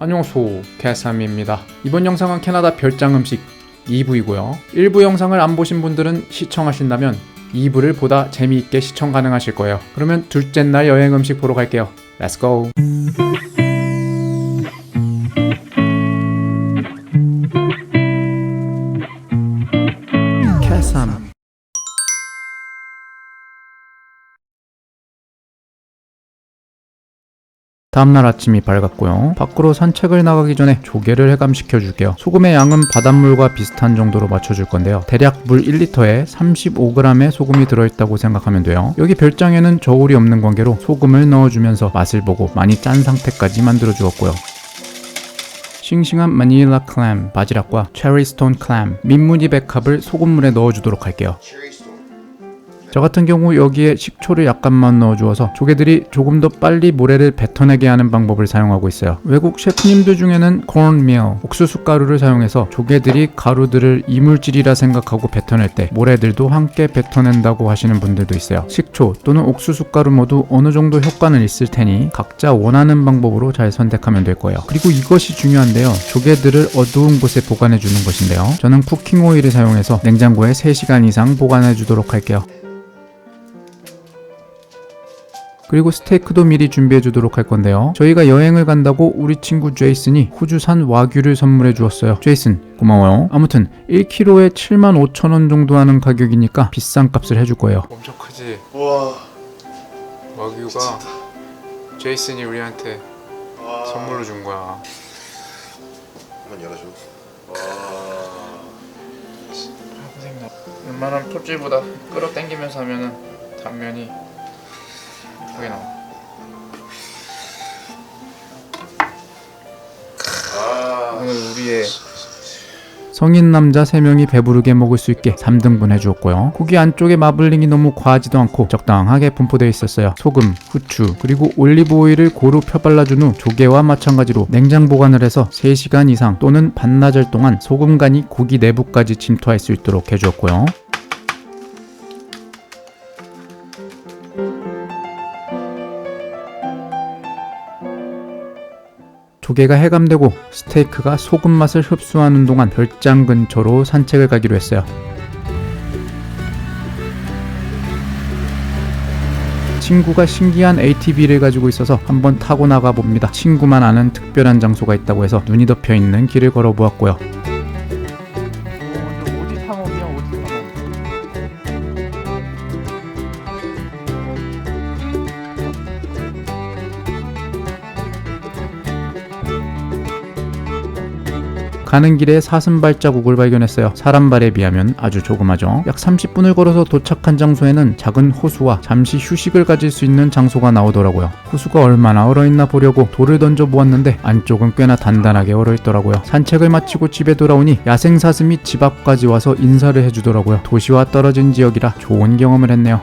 안녕하세요 개삼입니다. 이번 영상은 캐나다 별장 음식 2부이고요. 1부 영상을 안 보신 분들은 시청하신다면 2부를 보다 재미있게 시청 가능하실 거예요. 그러면 둘째 날 여행 음식 보러 갈게요. 캐 다음날 아침이 밝았고요. 밖으로 산책을 나가기 전에 조개를 해감시켜 줄게요. 소금의 양은 바닷물과 비슷한 정도로 맞춰줄 건데요. 대략 물 1리터에 35g의 소금이 들어있다고 생각하면 돼요. 여기 별장에는 저울이 없는 관계로 소금을 넣어주면서 맛을 보고 많이 짠 상태까지 만들어 주었고요. 싱싱한 마닐라 클램, 바지락과 체리 스톤 클램, 민무지 백합을 소금물에 넣어주도록 할게요. 저 같은 경우 여기에 식초를 약간만 넣어주어서 조개들이 조금 더 빨리 모래를 뱉어내게 하는 방법을 사용하고 있어요. 외국 셰프님들 중에는 cornmeal, 옥수수 가루를 사용해서 조개들이 가루들을 이물질이라 생각하고 뱉어낼 때 모래들도 함께 뱉어낸다고 하시는 분들도 있어요. 식초 또는 옥수수 가루 모두 어느 정도 효과는 있을 테니 각자 원하는 방법으로 잘 선택하면 될 거예요. 그리고 이것이 중요한데요. 조개들을 어두운 곳에 보관해 주는 것인데요. 저는 쿠킹 오일을 사용해서 냉장고에 3시간 이상 보관해 주도록 할게요. 그리고 스테이크도 미리 준비해 주도록 할 건데요. 저희가 여행을 간다고 우리 친구 제이슨이 호주산 와규를 선물해 주었어요. 제이슨, 고마워요. 아무튼 1kg에 7만 5천 원 정도 하는 가격이니까 비싼 값을 해줄 거예요. 엄청 크지? 우와 와규가 제이슨이 우리한테 와 선물로 준 거야. 한번 열어줘 와 웬만한 톱질보다 끌어당기면서 하면은 단면이 예쁘게 나와. 아, 오늘 우리의 성인 남자 3명이 배부르게 먹을 수 있게 3등분 해주었고요. 고기 안쪽에 마블링이 너무 과하지도 않고 적당하게 분포되어 있었어요. 소금, 후추, 그리고 올리브 오일을 고루 펴발라준 후 조개와 마찬가지로 냉장 보관을 해서 3시간 이상 또는 반나절 동안 소금간이 고기 내부까지 침투할 수 있도록 해주었고요. 조개가 해감되고 스테이크가 소금 맛을 흡수하는 동안 별장 근처로 산책을 가기로 했어요. 친구가 신기한 ATV를 가지고 있어서 한번 타고 나가 봅니다. 친구만 아는 특별한 장소가 있다고 해서 눈이 덮여 있는 길을 걸어 보았고요. 가는 길에 사슴 발자국을 발견했어요. 사람 발에 비하면 아주 조그마죠. 약 30분을 걸어서 도착한 장소에는 작은 호수와 잠시 휴식을 가질 수 있는 장소가 나오더라고요. 호수가 얼마나 얼어있나 보려고 돌을 던져 보았는데 안쪽은 꽤나 단단하게 얼어있더라고요. 산책을 마치고 집에 돌아오니 야생 사슴이 집 앞까지 와서 인사를 해주더라고요. 도시와 떨어진 지역이라 좋은 경험을 했네요.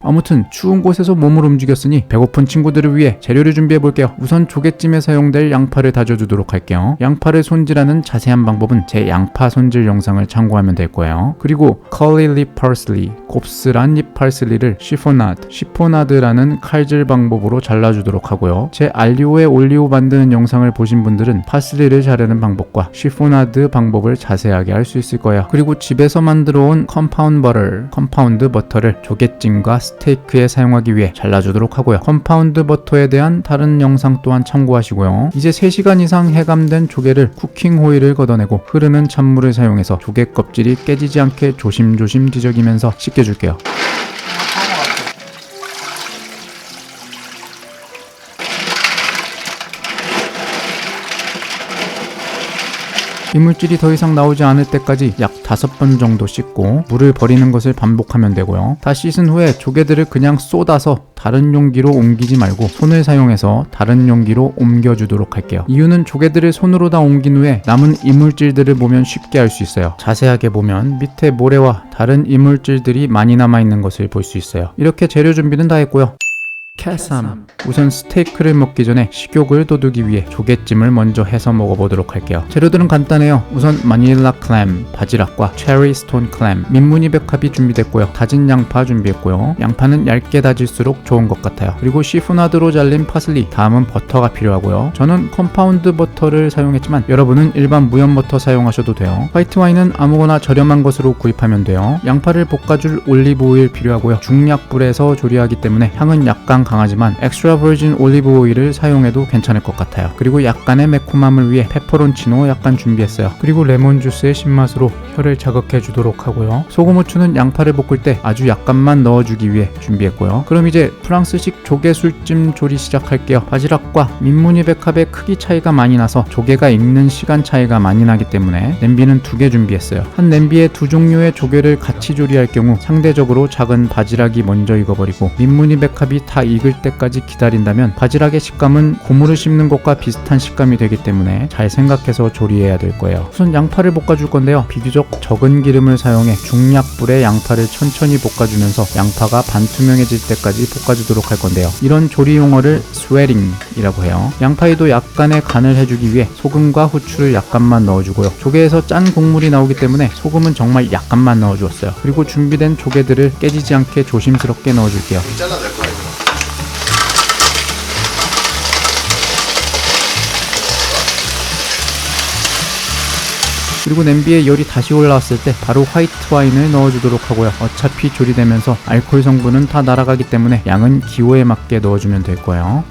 아무튼 추운 곳에서 몸을 움직였으니 배고픈 친구들을 위해 재료를 준비해 볼게요. 우선 조개찜에 사용될 양파를 다져주도록 할게요. 양파를 손질하는 자세한 방법은 제 양파 손질 영상을 참고하면 될 거예요. 그리고 leaf parsley, 곱슬한 잎 파슬리를 시포나드, 시포나드라는 칼질 방법으로 잘라주도록 하고요. 제 알리오에 올리오 만드는 영상을 보신 분들은 파슬리를 자르는 방법과 시포나드 방법을 자세하게 알 수 있을 거예요. 그리고 집에서 만들어 온 컴파운드 버터, 컴파운드 버터를 조개찜과 스테이크에 사용하기 위해 잘라주도록 하고요. 컴파운드 버터에 대한 다른 영상 또한 참고하시고요. 이제 3시간 이상 해감된 조개를 쿠킹 호일을 걷어내고 흐르는 찬물을 사용해서 조개 껍질이 깨지지 않게 조심조심 뒤적이면서 씻겨줄게요. 이물질이 더 이상 나오지 않을 때까지 약 다섯 번 정도 씻고 물을 버리는 것을 반복하면 되고요. 다 씻은 후에 조개들을 그냥 쏟아서 다른 용기로 옮기지 말고 손을 사용해서 다른 용기로 옮겨주도록 할게요. 이유는 조개들을 손으로 다 옮긴 후에 남은 이물질들을 보면 쉽게 알 수 있어요. 자세하게 보면 밑에 모래와 다른 이물질들이 많이 남아 있는 것을 볼 수 있어요. 이렇게 재료 준비는 다 했고요. 캐삼. 우선 스테이크를 먹기 전에 식욕을 돋우기 위해 조개찜을 먼저 해서 먹어보도록 할게요. 재료들은 간단해요. 우선 마닐라 클램, 바지락과 체리 스톤 클램, 민무늬 백합이 준비됐고요. 다진 양파 준비했고요. 양파는 얇게 다질수록 좋은 것 같아요. 그리고 시푸나드로 잘린 파슬리 다음은 버터가 필요하고요. 저는 컴파운드 버터를 사용했지만 여러분은 일반 무염 버터 사용하셔도 돼요. 화이트 와인은 아무거나 저렴한 것으로 구입하면 돼요. 양파를 볶아줄 올리브 오일 필요하고요. 중약불에서 조리하기 때문에 향은 약간 강하지만 엑스트라 버진 올리브 오일을 사용해도 괜찮을 것 같아요. 그리고 약간의 매콤함을 위해 페퍼론치노 약간 준비했어요. 그리고 레몬 주스의 신맛으로 혀를 자극해 주도록 하고요. 소금 후추는 양파를 볶을 때 아주 약간만 넣어주기 위해 준비했고요. 그럼 이제 프랑스식 조개술찜 조리 시작할게요. 바지락과 민무늬 백합의 크기 차이가 많이 나서 조개가 익는 시간 차이가 많이 나기 때문에 냄비는 두 개 준비했어요. 한 냄비에 두 종류의 조개를 같이 조리할 경우 상대적으로 작은 바지락이 먼저 익어버리고 민무늬 백합이 다 익을 때까지 기다린다면 바지락의 식감은 고무를 씹는 것과 비슷한 식감이 되기 때문에 잘 생각해서 조리해야 될 거예요. 우선 양파를 볶아줄 건데요. 비교적 적은 기름을 사용해 중약불에 양파를 천천히 볶아주면서 양파가 반투명해질 때까지 볶아주도록 할 건데요. 이런 조리 용어를 스웨링이라고 해요. 양파에도 약간의 간을 해주기 위해 소금과 후추를 약간만 넣어주고요. 조개에서 짠 국물이 나오기 때문에 소금은 정말 약간만 넣어주었어요. 그리고 준비된 조개들을 깨지지 않게 조심스럽게 넣어줄게요. 거야 이 그리고 냄비에 열이 다시 올라왔을 때 바로 화이트 와인을 넣어주도록 하고요. 어차피 조리되면서 알코올 성분은 다 날아가기 때문에 양은 기호에 맞게 넣어주면 될 거예요.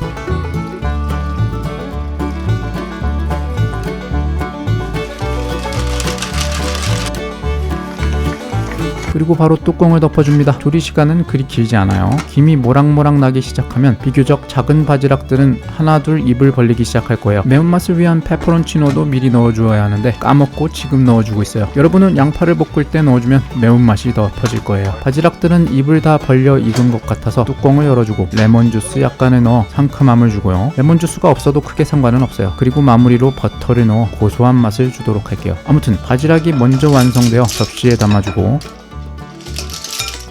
그리고 바로 뚜껑을 덮어줍니다. 조리 시간은 그리 길지 않아요. 김이 모락모락 나기 시작하면 비교적 작은 바지락들은 하나 둘 입을 벌리기 시작할 거예요. 매운맛을 위한 페퍼론치노도 미리 넣어주어야 하는데 까먹고 지금 넣어주고 있어요. 여러분은 양파를 볶을 때 넣어주면 매운맛이 더 퍼질 거예요. 바지락들은 입을 다 벌려 익은 것 같아서 뚜껑을 열어주고 레몬 주스 약간을 넣어 상큼함을 주고요. 레몬 주스가 없어도 크게 상관은 없어요. 그리고 마무리로 버터를 넣어 고소한 맛을 주도록 할게요. 아무튼 바지락이 먼저 완성되어 접시에 담아주고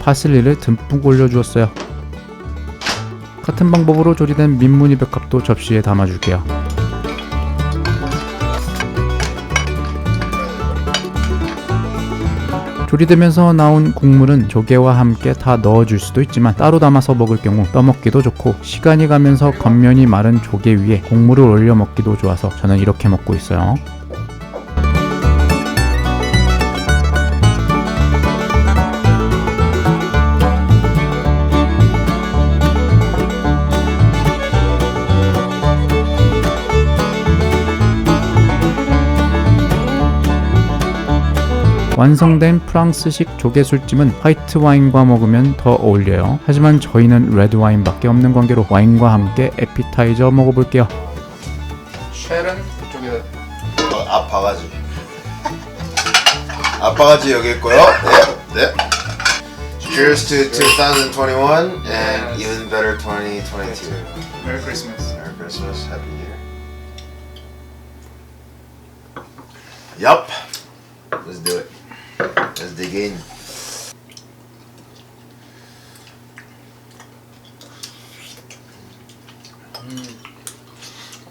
파슬리를 듬뿍 올려주었어요. 같은 방법으로 조리된 민무늬 백합도 접시에 담아줄게요. 조리되면서 나온 국물은 조개와 함께 다 넣어줄 수도 있지만 따로 담아서 먹을 경우 떠먹기도 좋고 시간이 가면서 겉면이 마른 조개 위에 국물을 올려 먹기도 좋아서 저는 이렇게 먹고 있어요. 완성된 프랑스식 조개술찜은 화이트 와인과 먹으면 더 어울려요. 하지만 저희는 레드 와인밖에 없는 관계로 와인과 함께 에피타이저 먹어볼게요. 쉘은 이쪽에 어, 앞 바가지. 앞 바가지 여기 있고요. 네. 네. Cheers to 2021 and even better 2022. 메리 크리스마스. Merry Christmas, Happy New Year. Yup. Let's do it. Dig in.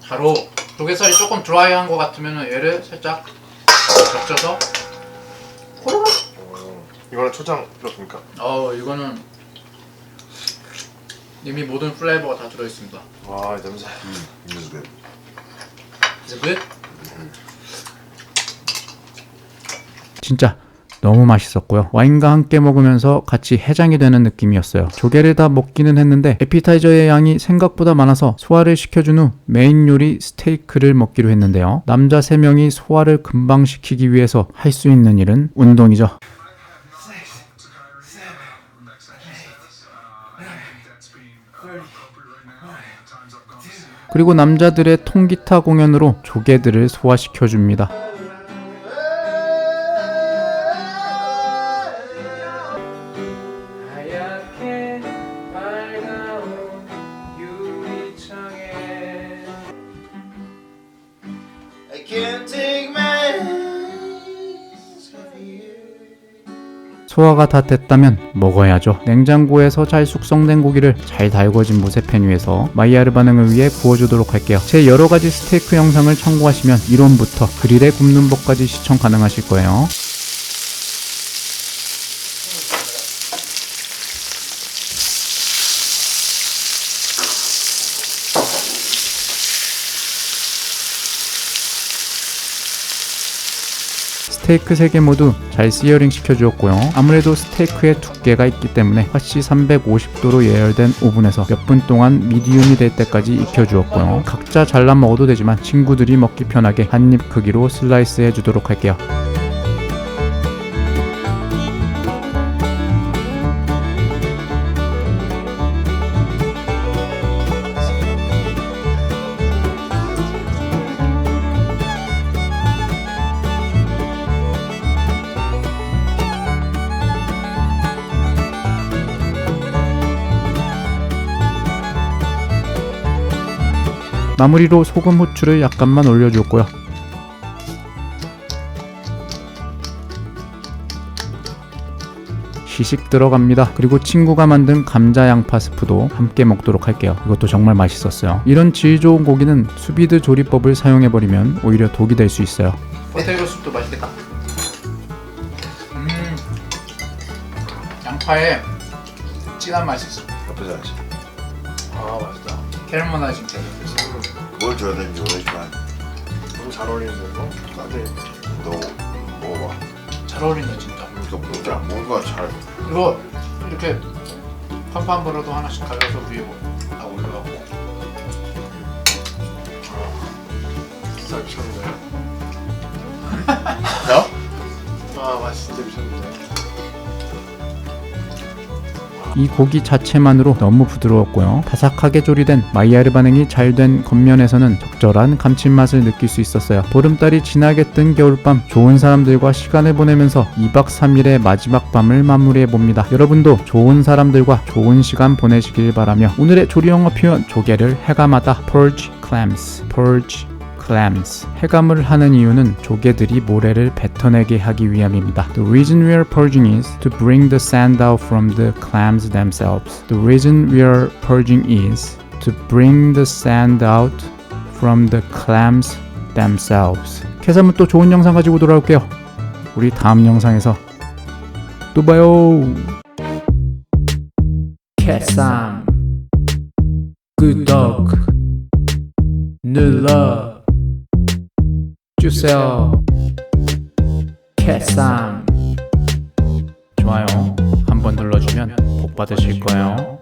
바로 조개살이 조금 드라이한 것 같으면 얘를 살짝 적셔서 호로록. 이거는 초장 필요 없습니까? 어 이거는 이미 모든 플레이버가 다 들어있습니다. 와, 냄새. 음. Is it good? 진짜 너무 맛있었고요. 와인과 함께 먹으면서 같이 해장이 되는 느낌이었어요. 조개를 다 먹기는 했는데 에피타이저의 양이 생각보다 많아서 소화를 시켜준 후 메인 요리 스테이크를 먹기로 했는데요. 남자 3명이 소화를 금방 시키기 위해서 할 수 있는 일은 운동이죠. 그리고 남자들의 통기타 공연으로 조개들을 소화시켜 줍니다. 소화가 다 됐다면 먹어야죠. 냉장고에서 잘 숙성된 고기를 잘 달궈진 무쇠팬 위에서 마이야르 반응을 위해 구워주도록 할게요. 제 여러 가지 스테이크 영상을 참고하시면 이론부터 그릴에 굽는 법까지 시청 가능하실 거예요. 스테이크 3개 모두 잘 시어링 시켜주었고요. 아무래도 스테이크의 두께가 있기 때문에 화씨 350도로 예열된 오븐에서 몇 분 동안 미디움이 될 때까지 익혀주었고요. 각자 잘라 먹어도 되지만 친구들이 먹기 편하게 한 입 크기로 슬라이스 해주도록 할게요. 마무리로 소금 후추를 약간만 올려주었고요. 시식 들어갑니다. 그리고 친구가 만든 감자 양파 스프도 함께 먹도록 할게요. 이것도 정말 맛있었어요. 이런 질 좋은 고기는 수비드 조리법을 사용해버리면 오히려 독이 될 수 있어요. 포테이토 숲도 맛있겠다. 음, 양파에 진한 맛이 있어. 나쁘지 않지. 아 맛있다. 캐러멜라이징 되게 뭘 줘야 되는지 모르겠지만 너무 잘 어울리는데 이거? 나중에 너 먹어봐. 잘 어울린다 진짜. 그러니까 뭔가 뭔가 잘. 이거 이렇게 팜팜버라도 하나씩 갈아서 위에 딱 올려갖고 진짜 미쳤는데 야? 아 맛이 진짜 미쳤는데 이 고기 자체만으로 너무 부드러웠고요. 바삭하게 조리된 마이야르 반응이 잘 된 겉면에서는 적절한 감칠맛을 느낄 수 있었어요. 보름달이 진하게 뜬 겨울밤 좋은 사람들과 시간을 보내면서 2박 3일의 마지막 밤을 마무리해 봅니다. 여러분도 좋은 사람들과 좋은 시간 보내시길 바라며 오늘의 조리 영어 표현 조개를 해감하다 purge clams purge clams. 해감을 하는 이유는 조개들이 모래를 뱉어내게 하기 위함입니다. The reason we are purging is to bring the sand out from the clams themselves. The reason we are purging is to bring the sand out from the clams themselves. 캐삼은 또 좋은 영상 가지고 돌아올게요. 우리 다음 영상에서 또 봐요. 캐삼 구독 눌러 주세요. 캐삼 좋아요 한 번 눌러주면 복 받으실 거예요.